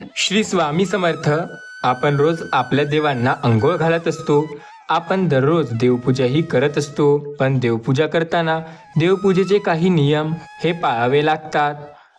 श्री स्वामी समर्थ आपण रोज आपल्या देवांना अंघोळ घालत असतो. आपण दररोज देवपूजाही करत असतो. पण देवपूजा करताना देवपूजेचे काही नियम हे पाळावे लागतात.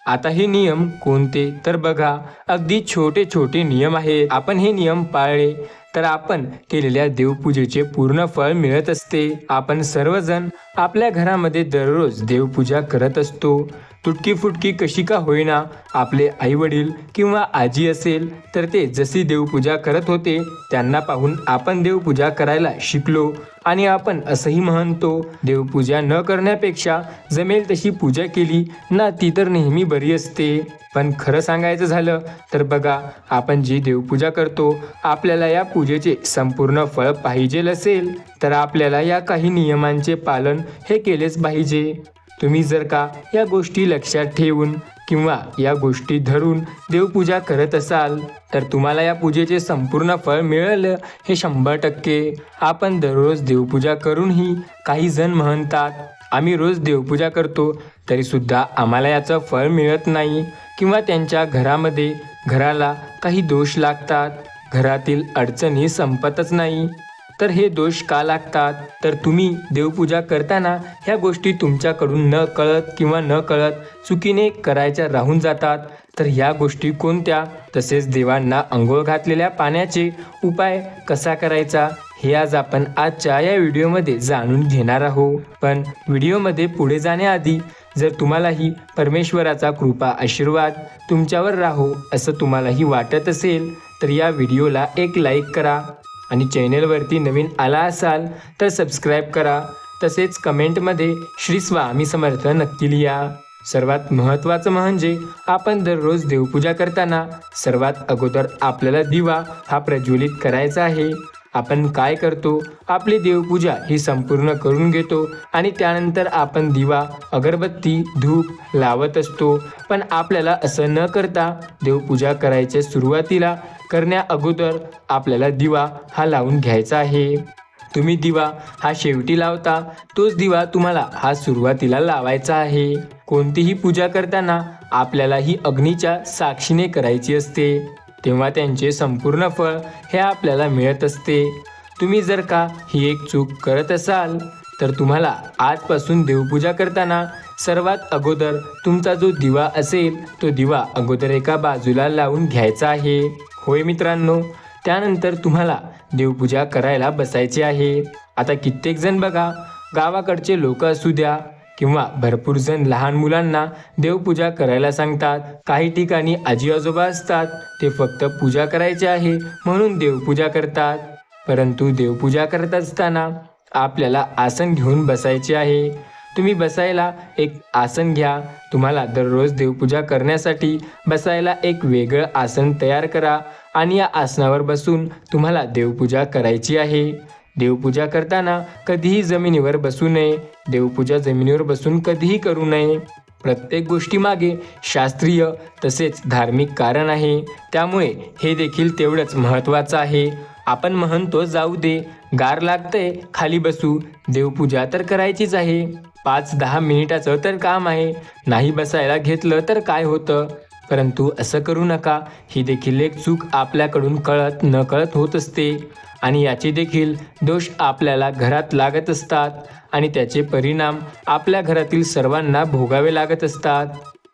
आता हे नियम कोणते? तर बघा अगदी छोटे छोटे नियम आहेत. आपण हे नियम पाळले तर आपण केलेल्या देवपूजेचे पूर्ण फळ मिळत असते. आपण सर्वजण आपल्या घरामध्ये दररोज देवपूजा करत असतो. तुटकी फुटकी कशी का होईना आपले आई वडील किंवा आजी असेल तर ते जशी देवपूजा करत होते त्यांना पाहून आपण देवपूजा करायला शिकलो आणि आपण असंही म्हणतो देवपूजा न करण्यापेक्षा जमेल तशी पूजा केली ना ती तर नेहमी बरी असते. पण खरं सांगायचं झालं तर बघा आपण जी देवपूजा करतो आपल्याला या पूजेचे संपूर्ण फळ पाहिजे असेल तर आपल्याला या काही नियमांचे पालन हे केलेच पाहिजे. तुम्ही जर का या गोष्टी लक्षात ठेवून किंवा या गोष्टी धरून देवपूजा करत असाल तर तुम्हाला या पूजेचे संपूर्ण फळ मिळेल हे शंभर टक्के. आपण दररोज देवपूजा करूनही काही जण म्हणतात आम्ही रोज देवपूजा करतो तरीसुद्धा आम्हाला याचं फळ मिळत नाही. किंवा त्यांच्या घरामध्ये घराला काही दोष लागतात. घरातील अडचणी संपतच नाही. तर हे दोष का लागतात? तर तुम्ही देवपूजा करताना ह्या गोष्टी तुमच्याकडून न कळत किंवा न कळत चुकीने करायच्या राहून जातात. तर ह्या गोष्टी कोणत्या? तसेच देवांना आंघोळ घातलेल्या पाण्याचे उपाय कसा करायचा? हे आज आपण आजच्या या व्हिडिओमध्ये जाणून घेणार आहोत. पण व्हिडिओमध्ये पुढे जाण्याआधी जर तुम्हालाही परमेश्वराचा कृपा आशीर्वाद तुमच्यावर राहो असं तुम्हालाही वाटत असेल तर या व्हिडिओला एक लाईक करा. आणि चॅनेलवरती नवीन आला असाल तर सबस्क्राईब करा. तसेच कमेंटमध्ये श्री स्वामी समर्थ नक्की लिहा. सर्वात महत्त्वाचं म्हणजे आपण दररोज देवपूजा करताना सर्वात अगोदर आपल्याला दिवा हा प्रज्वलित करायचा आहे. आपण काय करतो? आपली देवपूजा ही संपूर्ण करून घेतो आणि त्यानंतर आपण दिवा अगरबत्ती धूप लावत असतो. पण आपल्याला असं न करता देवपूजा करायच्या सुरुवातीला करण्या अगोदर आपल्याला दिवा हा लावून घ्यायचा आहे. तुम्ही दिवा हा शेवटी लावता तोच दिवा तुम्हाला हा सुरुवातीला लावायचा आहे. कोणतीही पूजा करताना आपल्याला ही अग्नीच्या साक्षीने करायची असते. तेव्हा त्यांचे संपूर्ण फळ हे आपल्याला मिळत असते. तुम्ही जर का ही एक चूक करत असाल तर तुम्हाला आजपासून देवपूजा करताना सर्वात अगोदर तुमचा जो दिवा असेल तो दिवा अगोदर एका बाजूला लावून घ्यायचा आहे. होय मित्रांनो त्यानंतर तुम्हाला देवपूजा करायला बसायची आहे. आता कित्येक जण बघा गावाकडचे लोक असू द्या किंवा भरपूर जण लहान मुलांना देवपूजा करायला सांगतात. काही ठिकाणी आजी आजोबा असतात ते फक्त पूजा करायचे आहे म्हणून देवपूजा करतात. परंतु देवपूजा करत असताना आपल्याला आसन घेऊन बसायचे आहे. तुम्ही बसायला एक आसन घ्या. तुम्हाला दररोज देवपूजा करण्यासाठी बसायला एक वेगळं आसन तयार करा आणि या आसनावर बसून तुम्हाला देवपूजा करायची आहे. देवपूजा करताना कधीही जमिनीवर बसू नये. देवपूजा जमिनीवर बसून कधीही करू नये. प्रत्येक गोष्टीमागे शास्त्रीय तसेच धार्मिक कारण आहे. त्यामुळे हे देखील तेवढंच महत्त्वाचं आहे. आपण म्हणतो जाऊ दे गार लागतंय खाली बसू. देवपूजा तर करायचीच आहे. पाच दहा मिनिटाचं तर काम आहे. नाही बसायला घेतलं तर काय होतं? परंतु असं करू नका. ही देखील एक चूक आपल्याकडून कळत न कळत होत असते. आणि याचे देखील दोष आपल्याला घरात लागत असतात आणि त्याचे परिणाम आपल्या घरातील सर्वांना भोगावे लागत असतात.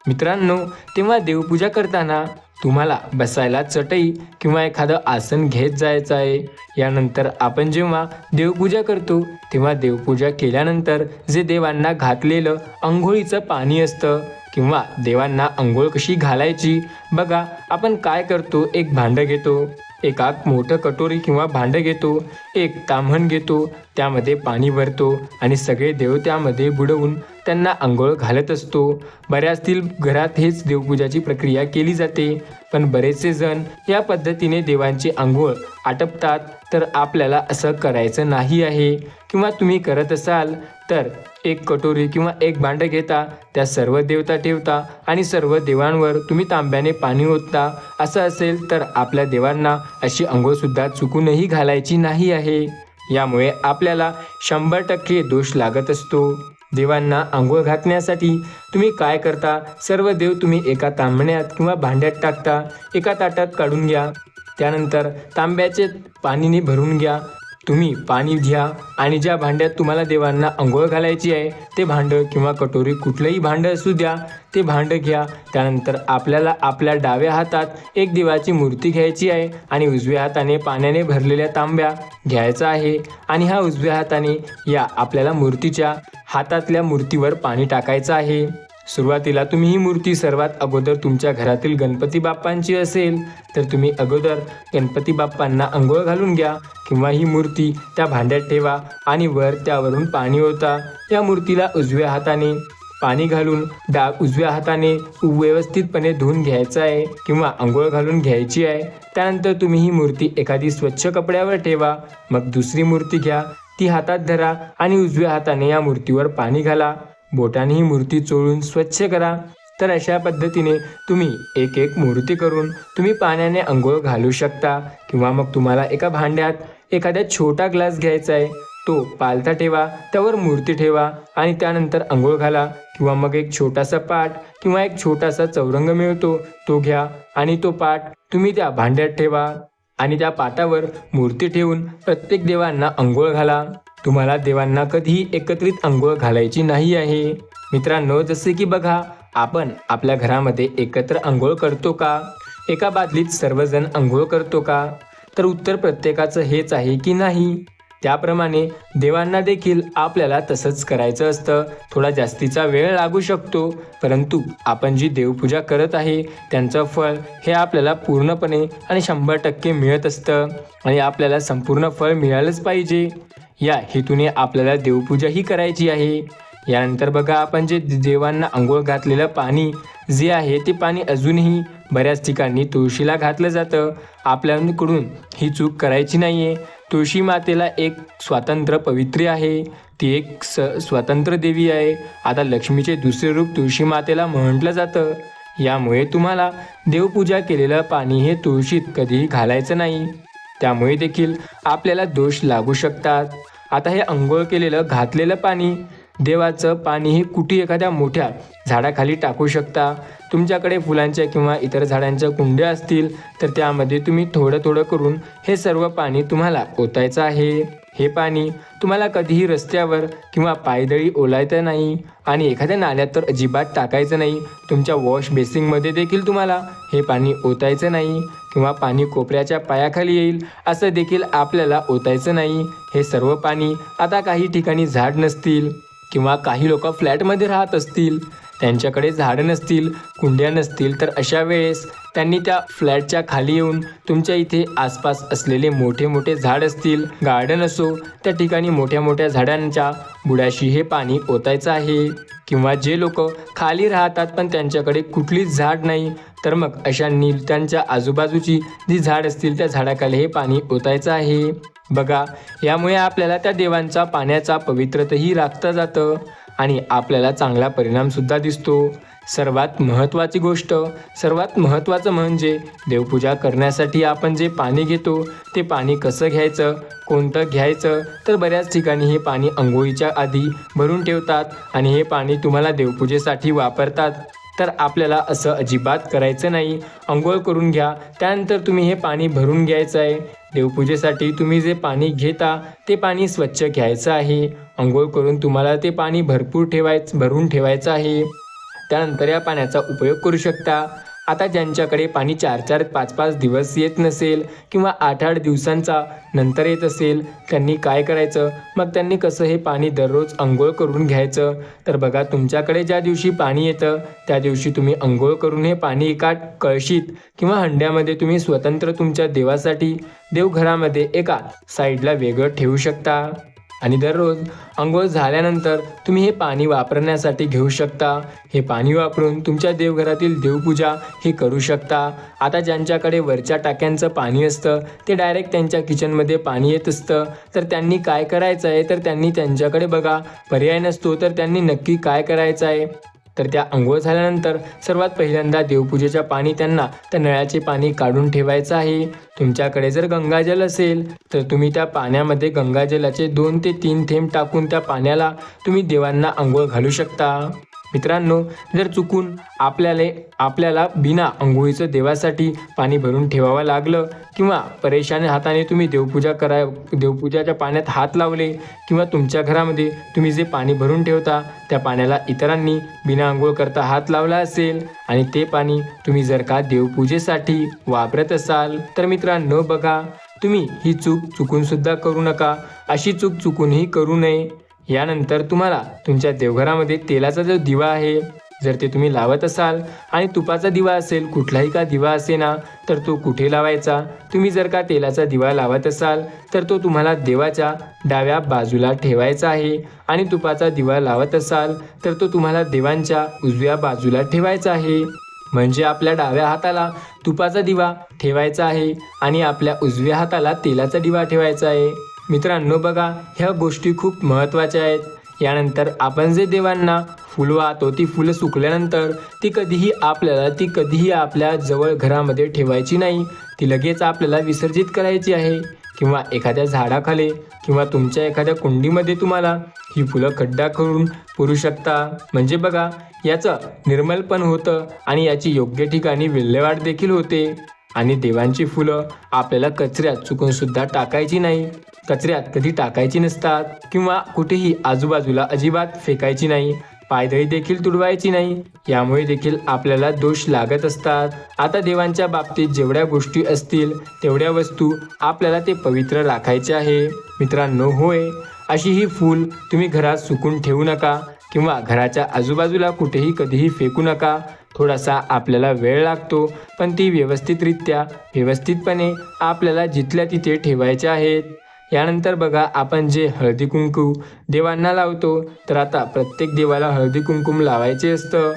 मित्रांनो तेव्हा देवपूजा करताना तुम्हाला बसायला चटई किंवा एखादं आसन घेत जायचं आहे. यानंतर आपण जेव्हा देवपूजा करतो तेव्हा देवपूजा केल्यानंतर जे देवांना घातलेलं अंघोळीचं पाणी असतं किंवा देवांना अंघोळ कशी घालायची बघा आपण काय करतो एक भांडं घेतो. एकात मोठं कटोरी किंवा भांडं घेतो. एक ताम्हण घेतो त्यामध्ये पाणी भरतो आणि सगळे देव त्यामध्ये बुडवून त्यांना आंघोळ घालत असतो. बऱ्याचतील घरात हेच देवपूजाची प्रक्रिया केली जाते. पण बरेचसे जण या पद्धतीने देवांची आंघोळ आटपतात. तर आपल्याला असं करायचं नाही आहे. किंवा तुम्ही करत असाल तर एक कटोरी किंवा एक भांडं घेता. त्या सर्व देवता ठेवता आणि सर्व देवांवर तुम्ही तांब्याने पाणी ओतता. असं असेल तर आपल्या देवांना अशी आंघोळसुद्धा चुकूनही घालायची नाही आहे. यामुळे आपल्याला शंभर टक्के दोष लागत असतो. देवांना आंघोळ घातण्यासाठी तुम्ही काय करता? सर्व देव तुम्ही एका तांबण्यात किंवा भांड्यात टाकता. एका ताटात काढून घ्या. त्यानंतर तांब्याचे पाणीने भरून घ्या. तुम्ही पाणी घ्या आणि ज्या भांड्यात तुम्हाला देवांना आंघोळ घालायची आहे ते भांडं किंवा कटोरी कुठलंही भांडं असू द्या ते भांडं घ्या. त्यानंतर आपल्याला आपल्या डाव्या हातात एक देवाची मूर्ती घ्यायची आहे आणि उजव्या हाताने पाण्याने भरलेल्या तांब्या घ्यायचा आहे आणि हा उजव्या हाताने या आपल्याला मूर्तीच्या हातातल्या मूर्तीवर पाणी टाकायचं आहे. सुरुवातीला तुम्ही ही मूर्ती सर्वात अगोदर तुमच्या घरातील गणपती बाप्पांची असेल तर तुम्ही अगोदर गणपती बाप्पांना अंघोळ घालून घ्या किंवा ही मूर्ती त्या भांड्यात ठेवा आणि वर त्यावरून पाणी ओता. या मूर्तीला उजव्या हाताने पाणी घालून डाग उजव्या हाताने व्यवस्थितपणे धुवून घ्यायचं आहे किंवा आंघोळ घालून घ्यायची आहे. त्यानंतर तुम्ही ही मूर्ती एखादी स्वच्छ कपड्यावर ठेवा. मग दुसरी मूर्ती घ्या. ती हातात धरा आणि उजव्या हाताने या मूर्तीवर पाणी घाला. बोटाने ही मूर्ती चोळून स्वच्छ करा. तर अशा पद्धतीने तुम्ही एक एक मूर्ती करून तुम्ही पाण्याने अंघोळ घालू शकता. किंवा मग तुम्हाला एका भांड्यात एखाद्या छोटा ग्लास घ्यायचा आहे तो पालथा ठेवा त्यावर मूर्ती ठेवा आणि त्यानंतर अंघोळ घाला. किंवा मग एक छोटासा पाट किंवा एक छोटासा चौरंग मिळतो तो घ्या आणि तो पाट तुम्ही त्या भांड्यात ठेवा. आणि त्या पाटावर मूर्ती ठेवून प्रत्येक देवांना अंघोळ घाला. तुम्हाला देवांना कधीही एकत्रित अंघोळ घालायची नाही आहे. मित्रांनो जसे की बघा आपण आपल्या घरामध्ये एकत्र अंघोळ करतो का? एका बादलीत सर्वजण अंघोळ करतो का? तर उत्तर प्रत्येकाचं हेच आहे की नाही? त्याप्रमाणे देवांना देखील आपल्याला तसंच करायचं असतं. थोडा जास्तीचा वेळ लागू शकतो परंतु आपण जी देवपूजा करत आहे त्यांचं फळ हे आपल्याला पूर्णपणे आणि शंभर टक्के मिळत असतं आणि आपल्याला संपूर्ण फळ मिळालंच पाहिजे. या हेतूने आपल्याला देवपूजा ही करायची आहे. यानंतर बघा आपण जे देवांना आंघोळ घातलेलं पाणी जे आहे ते पाणी अजूनही बऱ्याच ठिकाणी तुळशीला घातलं जातं. आपल्याकडून ही चूक करायची नाही आहे तुळशी मातेला एक स्वातंत्र्य पवित्री आहे. ती एक स स्वतंत्र देवी आहे. आता लक्ष्मीचे दुसरे रूप तुळशी मातेला म्हटलं जातं. यामुळे तुम्हाला देवपूजा केलेलं पाणी हे तुळशीत कधीही घालायचं नाही. त्यामुळे देखील आपल्याला दोष लागू शकतात. आता हे अंघोळ केलेलं घातलेलं पाणी देवाचं पाणी हे कुठे एखाद्या मोठ्या झाडाखाली टाकू शकता. तुमच्याकडे फुलांच्या किंवा इतर झाडांच्या कुंड्या असतील तर त्यामध्ये तुम्ही थोडं थोडं करून हे सर्व पाणी तुम्हाला ओतायचं आहे. हे पाणी तुम्हाला कधीही रस्त्यावर किंवा पायदळी ओलायचं नाही आणि एखाद्या नाल्यात तर अजिबात टाकायचं नाही. तुमच्या वॉश बेसिंगमध्ये देखील तुम्हाला हे पाणी ओतायचं नाही किंवा पाणी कोपऱ्याच्या पायाखाली येईल असं देखील आपल्याला ओतायचं नाही. हे सर्व पाणी आता काही ठिकाणी झाड नसतील. किंवा काही लोक फ्लॅटमध्ये राहत असतील त्यांच्याकडे झाडं नसतील कुंड्या नसतील तर अशा वेळेस त्यांनी त्या फ्लॅटच्या खाली येऊन तुमच्या इथे आसपास असलेले मोठे मोठे झाड असतील गार्डन असो त्या ठिकाणी मोठ्या मोठ्या झाडांच्या बुडाशी हे पाणी ओतायचं आहे. किंवा जे लोक खाली राहतात पण त्यांच्याकडे कुठलीच झाड नाही तर मग अशांनी त्यांच्या आजूबाजूची जी झाड असतील त्या झाडाखाली हे पाणी ओतायचं आहे. बघा यामुळे आपल्याला त्या देवांचा पाण्याचा पवित्रतही राखता जातं आणि आपल्याला चांगला परिणामसुद्धा दिसतो. सर्वात महत्त्वाची गोष्ट सर्वात महत्त्वाचं म्हणजे देवपूजा करण्यासाठी आपण जे पाणी घेतो ते पाणी कसं घ्यायचं कोणतं घ्यायचं तर बऱ्याच ठिकाणी हे पाणी अंघोळीच्या आधी भरून ठेवतात आणि हे पाणी तुम्हाला देवपूजेसाठी वापरतात. तर आपल्याला असं अजिबात करायचं नाही. अंघोळ करून घ्या त्यानंतर तुम्ही हे पाणी भरून घ्यायचं आहे. देवपूजेसाठी तुम्ही जे पाणी घेता ते पाणी स्वच्छ घ्यायचं आहे. अंघोळ करून तुम्हाला ते पाणी भरपूर ठेवायचं भरून ठेवायचं आहे. त्यानंतर या पाण्याचा उपयोग करू शकता. आता ज्यांच्याकडे पाणी चार चार पाच पाच दिवस येत नसेल किंवा आठ आठ दिवसांचा नंतर येत असेल त्यांनी काय करायचं? मग त्यांनी कसं हे पाणी दररोज अंघोळ करून घ्यायचं? तर बघा तुमच्याकडे ज्या दिवशी पाणी येतं त्या दिवशी तुम्ही अंघोळ करून हे पाणी एका कळशीत किंवा हंड्यामध्ये तुम्ही स्वतंत्र तुमच्या देवासाठी देवघरामध्ये एका साईडला वेगळं ठेवू शकता. आणि दररोज अंघोळ झाल्यानंतर तुम्ही हे पाणी वापरण्यासाठी घेऊ शकता. हे पाणी वापरून तुमच्या देवघरातील देवपूजा हे करू शकता. आता ज्यांच्याकडे वरच्या टाक्यांचं पाणी असतं ते डायरेक्ट त्यांच्या किचनमध्ये पाणी येत असतं. तर त्यांनी काय करायचं आहे तर त्यांनी त्यांच्याकडे बघा. पर्याय नसतो तर त्यांनी नक्की काय करायचं आहे तर त्या आंघोळ झाल्यानंतर सर्वात पहिल्यांदा देवपूजेच्या पाणी त्यांना त्या नळाचे पाणी काढून ठेवायचं आहे. तुमच्याकडे जर गंगाजल असेल तर तुम्ही त्या पाण्यामध्ये गंगाजलाचे दोन ते तीन थेंब टाकून त्या पाण्याला तुम्ही देवांना आंघोळ घालू शकता. मित्रांनो जर चुकून आपल्याला आपल्याला बिना आंघोळीचं देवासाठी पाणी भरून ठेवावं लागलं किंवा परेशानी हाताने तुम्ही देवपूजा करा देवपूजाच्या पाण्यात हात लावले किंवा तुमच्या घरामध्ये तुम्ही जे पाणी भरून ठेवता त्या पाण्याला इतरांनी बिना आंघोळ करता हात लावला असेल आणि ते पाणी तुम्ही जर का देवपूजेसाठी वापरत असाल तर मित्रांनो बघा तुम्ही ही चूक चुकूनसुद्धा करू नका. अशी चूक चुकूनही करू नये. यानंतर तुम्हाला तुमच्या देवघरामध्ये तेलाचा जो दिवा आहे जर ते तुम्ही लावत असाल आणि तुपाचा दिवा असेल कुठलाही का दिवा असे ना तर तो कुठे लावायचा? तुम्ही जर का तेलाचा दिवा लावत असाल तर तो तुम्हाला देवाच्या डाव्या बाजूला ठेवायचा आहे. आणि तुपाचा दिवा लावत असाल तर तो तुम्हाला देवांच्या उजव्या बाजूला ठेवायचा आहे. म्हणजे आपल्या डाव्या हाताला तुपाचा दिवा ठेवायचा आहे आणि आपल्या उजव्या हाताला तेलाचा दिवा ठेवायचा आहे. मित्रांनो बघा ह्या गोष्टी खूप महत्त्वाच्या आहेत. यानंतर आपण जे देवांना फुलं वाहतो ती फुलं सुकल्यानंतर ती कधीही आपल्याला ती कधीही आपल्या जवळ घरामध्ये ठेवायची नाही. ती लगेच आपल्याला विसर्जित करायची आहे. किंवा एखाद्या झाडाखाली किंवा तुमच्या एखाद्या कुंडीमध्ये तुम्हाला ही फुलं खड्डा करून पुरू शकता. म्हणजे बघा याचं निर्मलपण होतं आणि याची योग्य ठिकाणी विल्हेवाट देखील होते. आणि देवांची फुलं आपल्याला कचऱ्यात चुकून सुद्धा टाकायची नाही. कचऱ्यात कधी टाकायची नसतात किंवा कुठेही आजूबाजूला अजिबात फेकायची नाही. पायदळी देखील तुडवायची नाही. यामुळे देखील आपल्याला दोष लागत असतात. आता देवांच्या बाबतीत जेवढ्या गोष्टी असतील तेवढ्या वस्तू आपल्याला ते पवित्र राखायचे आहे. मित्रांनो होय. अशी ही फूल तुम्ही घरात सुकून ठेवू नका किंवा घराच्या आजूबाजूला कुठेही कधीही फेकू नका. थोडासा आपल्याला वेळ लागतो पण ती व्यवस्थितरित्या व्यवस्थितपणे आपल्याला जिथल्या तिथे ठेवायच्या आहेत. यानंतर बघा आपण जे हळदी कुंकू देवांना लावतो तर आता प्रत्येक देवाला हळदी कुंकुम लावायचे असतं.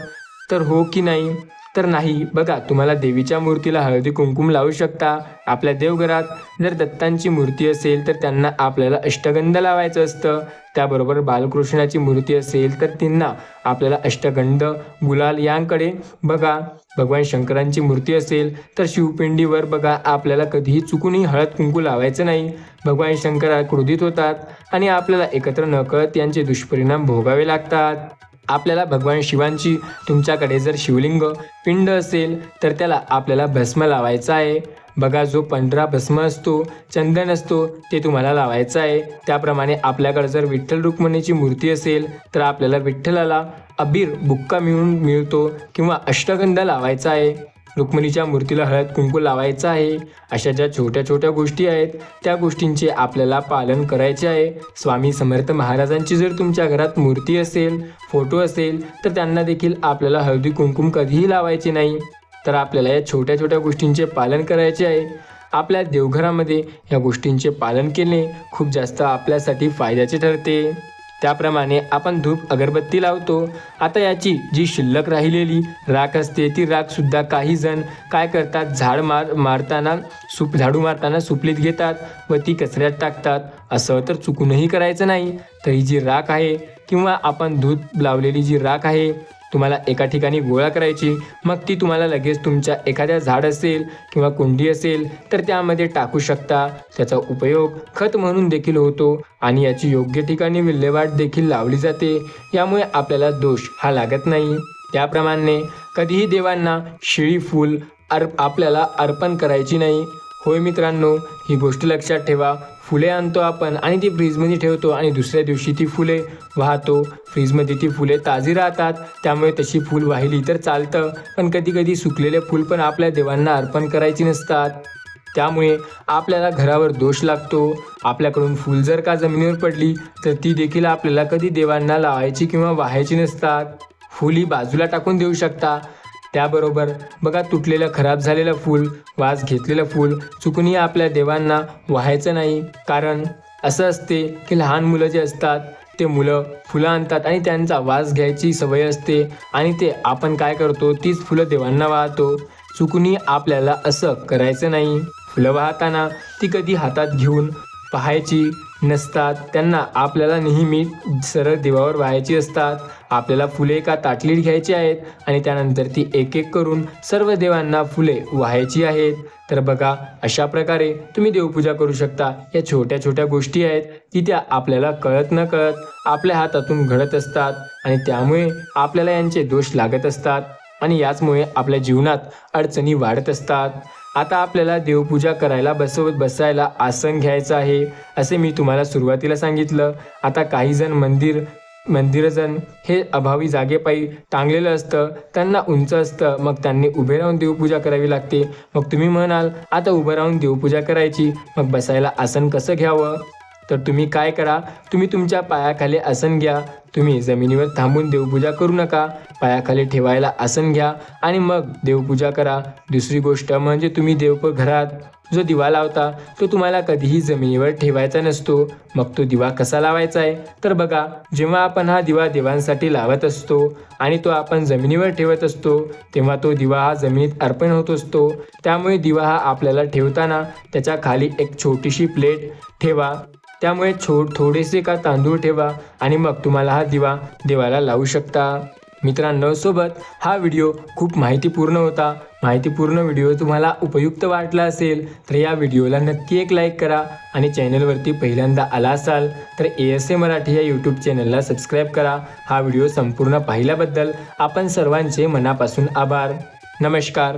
तर हो की नाही? तर नाही. बघा तुम्हाला देवीच्या मूर्तीला हळदी कुंकुम लावू शकता. आपल्या देवघरात जर दत्तांची मूर्ती असेल तर त्यांना आपल्याला अष्टगंध लावायचं असतं. त्याबरोबर बालकृष्णाची मूर्ती असेल तर त्यांना आपल्याला अष्टगंध गुलाल यांकडे. बघा भगवान शंकरांची मूर्ती असेल तर शिवपिंडीवर बघा आपल्याला कधीही चुकूनही हळद कुंकू लावायचं नाही. भगवान शंकर क्रोधित होतात आणि आपल्याला एकत्र नकळत यांचे दुष्परिणाम भोगावे लागतात. आपल्याला भगवान शिवांची तुमच्याकडे जर शिवलिंग पिंड असेल तर त्याला आपल्याला भस्म लावायचा आहे. बघा जो पंधरा भस्म असतो चंदन असतो ते तुम्हाला लावायचं आहे. त्याप्रमाणे आपल्याकडे जर विठ्ठल रुक्मिणीची मूर्ती असेल तर आपल्याला विठ्ठलाला अबीर बुक्का मिळून मिळतो किंवा अष्टगंध लावायचा आहे. रुक्मिणीच्या मूर्तीला हळद कुंकू लावायचं आहे. अशा ज्या छोट्या छोट्या गोष्टी आहेत त्या गोष्टींचे आपल्याला पालन करायचे आहे. स्वामी समर्थ महाराजांची जर तुमच्या घरात मूर्ती असेल फोटो असेल तर त्यांना देखील आपल्याला हळदी कुंकुम कधीही लावायचे नाही. तर आपल्याला या छोट्या छोट्या गोष्टींचे पालन करायचे आहे. आपल्या देवघरामध्ये या गोष्टींचे पालन केले खूप जास्त आपल्यासाठी फायद्याचे ठरते. त्याप्रमाणे आपण धूप अगरबत्ती लावतो. आता याची जी शिल्लक राहिलेली राख असते ती राखसुद्धा काही जण काय करतात? झाड मार मारताना सुप झाडू मारताना सुपलीत घेतात व ती कचऱ्यात टाकतात. असं तर चुकूनही करायचं नाही. तर ही जी राख आहे किंवा आपण धूप लावलेली जी राख आहे तुम्हाला एका ठिकाणी गोळा करायची मग ती तुम्हाला लगेच तुमच्या एखाद्या झाड असेल किंवा कुंडी असेल तर त्यामध्ये टाकू शकता. त्याचा उपयोग खत म्हणून देखील होतो आणि याची योग्य ठिकाणी विल्हेवाट देखील लावली जाते. यामुळे आपल्याला दोष हा लागत नाही. त्याप्रमाणे कधीही देवांना शिळी फूल अर्प आपल्याला अर्पण करायची नाही. होय मित्रांनो ही गोष्ट लक्षात ठेवा. फुले आणतो आपण आणि ती फ्रीजमध्ये ठेवतो आणि दुसऱ्या दिवशी ती फुले वाहतो. फ्रीजमध्ये ती फुले ताजी राहतात त्यामुळे तशी फूल वाहिली तर चालतं. पण कधी कधी सुकलेले फूल पण आपल्या देवांना अर्पण करायची नसतात. त्यामुळे आपल्याला घरावर दोष लागतो. आपल्याकडून फूल जर का जमिनीवर पडली तर ती देखील आपल्याला कधी देवांना लावायची किंवा वाहायची नसतात. फूल ही बाजूला टाकून देऊ शकता. त्याबरोबर बघा तुटलेलं खराब झालेलं फूल वास घेतलेलं फूल चुकूनही आपल्या देवांना वाहायचं नाही. कारण असं असते की लहान मुलं जे असतात ते मुलं फुलं आणतात आणि त्यांचा वास घ्यायची सवय असते आणि ते आपण काय करतो तीच फुलं देवांना वाहतो. चुकूनही आपल्याला असं करायचं नाही. फुलं वाहताना ती कधी हातात घेऊन पाहायची नसतात. त्यांना आपल्याला नेहमी सरळ देवावर व्हायची असतात. आपल्याला फुले एका ताटलीत घ्यायची आहेत आणि त्यानंतर ती एक एक करून सर्व देवांना फुले व्हायची आहेत. तर बघा अशा प्रकारे तुम्ही देवपूजा करू शकता. या छोट्या छोट्या गोष्टी आहेत की त्या आपल्याला कळत न कळत आपल्या हातातून घडत असतात आणि त्यामुळे आपल्याला यांचे दोष लागत असतात आणि याचमुळे आपल्या जीवनात अडचणी वाढत असतात. आता आपल्याला देवपूजा करायला बसवत बसायला आसन घ्यायचं आहे असे मी तुम्हाला सुरुवातीला सांगितलं. आता काही जण मंदिर मंदिरजण हे अभावी जागेपायी टांगलेलं असतं. त्यांना उंच असतं. मग त्यांनी उभे राहून देवपूजा करावी लागते. मग तुम्ही म्हणाल आता उभं राहून देवपूजा करायची. मग बसायला आसन कसं घ्यावं? तर तुम्ही काय करा तुम्ही तुमच्या पायाखाली आसन घ्या. तुम्ही जमिनीवर थांबून देवपूजा करू नका. पायाखाली ठेवायला आसन घ्या आणि मग देवपूजा करा. दुसरी गोष्ट म्हणजे तुम्ही देवपूर घरात जो दिवा लावता तो तुम्हाला कधीही जमिनीवर ठेवायचा नसतो. मग तो दिवा कसा लावायचा आहे? तर बघा जेव्हा आपण हा दिवा देवांसाठी लावत असतो आणि तो आपण जमिनीवर ठेवत असतो तेव्हा तो दिवा हा जमिनीत अर्पण होत असतो. त्यामुळे दिवा हा आपल्याला ठेवताना त्याच्याखाली एक छोटीशी प्लेट ठेवा. त्यामुळे छो थोडेसे का तांदूळ ठेवा आणि मग तुम्हाला हा दिवा देवाला लावू शकता. मित्रांनो सोबत हा व्हिडिओ खूप माहितीपूर्ण होता. माहितीपूर्ण व्हिडिओ तुम्हाला उपयुक्त वाटला असेल तर या व्हिडिओला नक्की एक लाईक करा आणि चॅनलवरती पहिल्यांदा आला असाल तर ए एस ए मराठी या यूट्यूब चॅनलला सबस्क्राईब करा. हा व्हिडिओ संपूर्ण पाहिल्याबद्दल आपण सर्वांचे मनापासून आभार. नमस्कार.